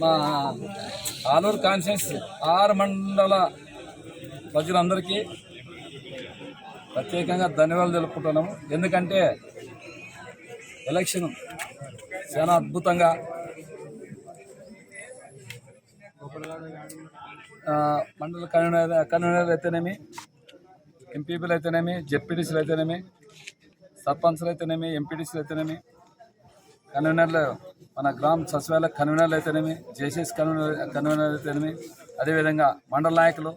మా ఆలూరు కాన్షియస్ ఆరు మండల ప్రజలందరికీ ప్రత్యేకంగా ధన్యవాదాలు తెలుపుకుంటున్నాము. ఎందుకంటే ఎలక్షన్ చాలా అద్భుతంగా మండల కన్వీనర్ కన్వీనర్లు అయితేనేమి ఎంపీపీలు అయితేనేమి జెడ్పీటీసీలు అయితేనేమి సర్పంచ్లు అయితేనేమి ఎంపీటీసీలు అయితేనేమి కన్వీనర్లు మన గ్రామ సచివాలయ కన్వీనర్లు అయితేనేమి జేసీఎస్ కన్వీనర్ కన్వీనర్ అయితేనేమి అదేవిధంగా మండల నాయకులు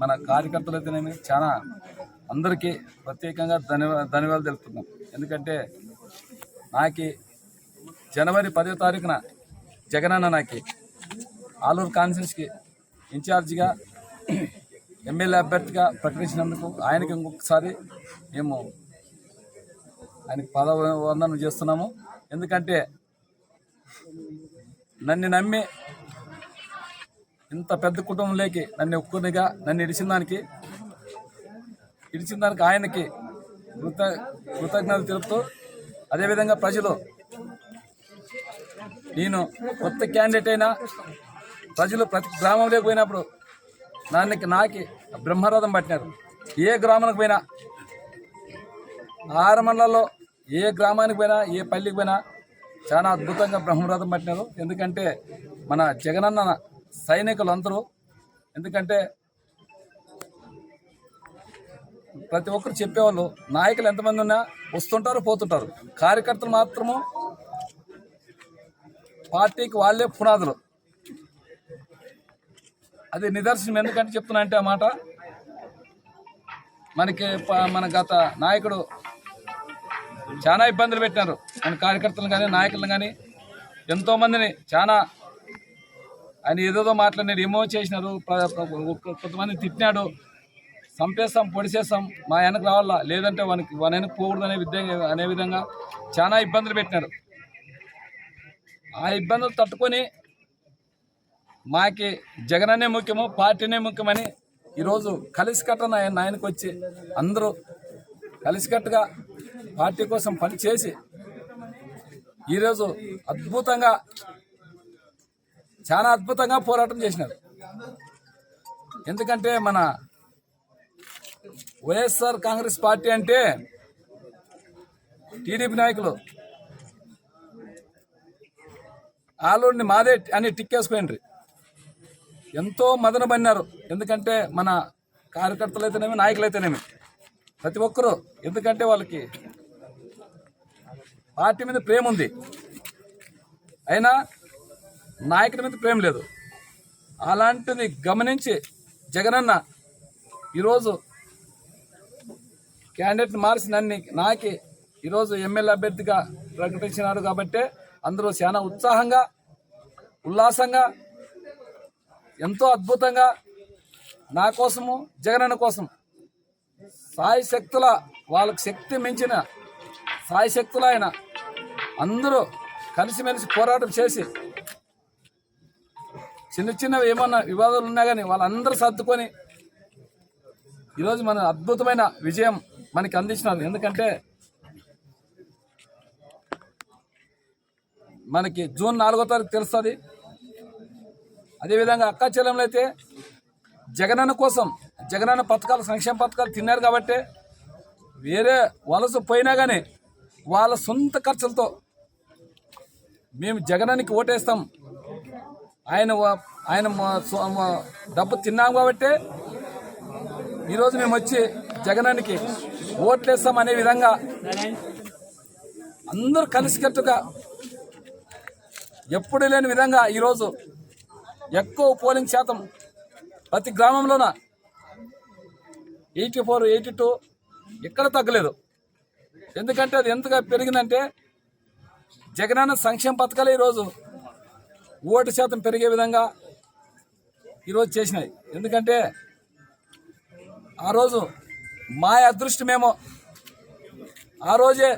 మన కార్యకర్తలు అయితేనేమి చాలా అందరికీ ప్రత్యేకంగా ధన్యవా ధన్యవాదాలు తెలుపుతున్నాం. ఎందుకంటే నాకి జనవరి పదో తారీఖున జగనన్న నాకి ఆలూరు కాన్ఫరెన్స్కి ఇన్ఛార్జిగా ఎమ్మెల్యే అభ్యర్థిగా ప్రకటించినందుకు ఆయనకి ఇంకొకసారి మేము ఆయనకి పదవ వందనం చేస్తున్నాము. ఎందుకంటే నన్ను నమ్మి ఇంత పెద్ద కుటుంబంలోకి నన్ను ఒక్కరిగా నన్ను ఇడిచిన దానికి ఇడిచిన దానికి ఆయనకి కృత కృతజ్ఞతలు తెలుపుతూ అదేవిధంగా ప్రజలు నేను కొత్త క్యాండిడేట్ అయినా ప్రజలు ప్రతి గ్రామంలోకి పోయినప్పుడు నాన్నకి నాకి బ్రహ్మరథం పట్టినారు. ఏ గ్రామానికి పోయినా ఆరు మండలాల్లో ఏ గ్రామానికి పోయినా ఏ పల్లికి పోయినా చాలా అద్భుతంగా బ్రహ్మరథం పట్టినారు. ఎందుకంటే మన జగనన్న సైనికులు అందరూ ఎందుకంటే ప్రతి ఒక్కరు చెప్పేవాళ్ళు నాయకులు ఎంతమంది ఉన్నా వస్తుంటారు పోతుంటారు. కార్యకర్తలు మాత్రము పార్టీకి వాళ్ళే పునాదులు. అది నిదర్శనం. ఎందుకంటే చెప్తున్నా అంటే ఆ మాట మనకి ప- మన గత నాయకుడు చాలా ఇబ్బందులు పెట్టినారు. మన కార్యకర్తలు కానీ నాయకులను కానీ ఎంతో మందిని చాలా ఆయన ఏదేదో మాట్లాడినాడు ఏమో చేసినారు కొంతమంది తిట్టినాడు. చంపేస్తాం పొడిచేస్తాం మా వెనక రావాలా? లేదంటే వానికి వాని వెనక పోకూడదు అనే విధంగా అనే విధంగా చాలా ఇబ్బందులు పెట్టినారు. ఆ ఇబ్బందులు తట్టుకొని మాకి జగననే ముఖ్యము పార్టీనే ముఖ్యమని ఈరోజు కలిసికట్ట ఆయన వచ్చి అందరూ కలిసికట్టుగా పార్టీ కోసం పని చేసి ఈరోజు అద్భుతంగా చాలా అద్భుతంగా పోరాటం చేసినారు. ఎందుకంటే మన వైఎస్ఆర్ కాంగ్రెస్ పార్టీ అంటే టీడీపీ నాయకులు. ఆలూరిని మాదే అని టిక్కేసుకుపోయినరి ఎంతో మదన పడినారు. ఎందుకంటే మన కార్యకర్తలు అయితేనేమి నాయకులు అయితేనేమి ప్రతి ఒక్కరూ ఎందుకంటే వాళ్ళకి పార్టీ మీద ప్రేమ ఉంది. అయినా నాయకుడి మీద ప్రేమ లేదు. అలాంటిది గమనించి జగనన్న ఈరోజు క్యాండిడేట్ని మార్చి నన్ను నాకి ఈరోజు ఎమ్మెల్యే అభ్యర్థిగా ప్రకటించినారు కాబట్టి అందరూ చాలా ఉత్సాహంగా ఉల్లాసంగా ఎంతో అద్భుతంగా నా కోసము జగనన్న కోసం సాయి శక్తుల వాళ్ళకి శక్తి మించిన సాయశక్తులు ఆయన అందరూ కలిసిమెలిసి పోరాటం చేసి చిన్న చిన్నవి ఏమన్నా వివాదాలు ఉన్నా కానీ వాళ్ళందరూ సర్దుకొని ఈరోజు మన అద్భుతమైన విజయం మనకి అందించినారు ఎందుకంటే మనకి జూన్ నాలుగో తారీఖు తెలుస్తుంది. అదేవిధంగా అక్క అయితే జగనన్న కోసం జగనన్న పథకాలు సంక్షేమ పథకాలు తిన్నారు కాబట్టి వేరే వలస పోయినా కానీ వాళ్ళ సొంత ఖర్చులతో మేము జగనానికి ఓటేస్తాం. ఆయన ఆయన మా- సొ- మా డబ్బు తిన్నాం కాబట్టి ఈరోజు మేము వచ్చి జగనానికి ఓట్లేస్తాం అనే విధంగా అందరూ కలిసికట్టుగా ఎప్పుడు లేని విధంగా ఈరోజు ఎక్కువ పోలింగ్ శాతం ప్రతి గ్రామంలోన ఎయిటీ ఫోర్ ఎయిటీ టూ ఎక్కడ తగ్గలేదు. ఎందుకంటే అది ఎంతగా పెరిగిందంటే జగనన్న సంక్షేమ పథకాలు ఈరోజు ఓటు శాతం పెరిగే విధంగా ఈరోజు చేసినాయి. ఎందుకంటే ఆ రోజు మా అదృష్టమేమో. ఆ రోజే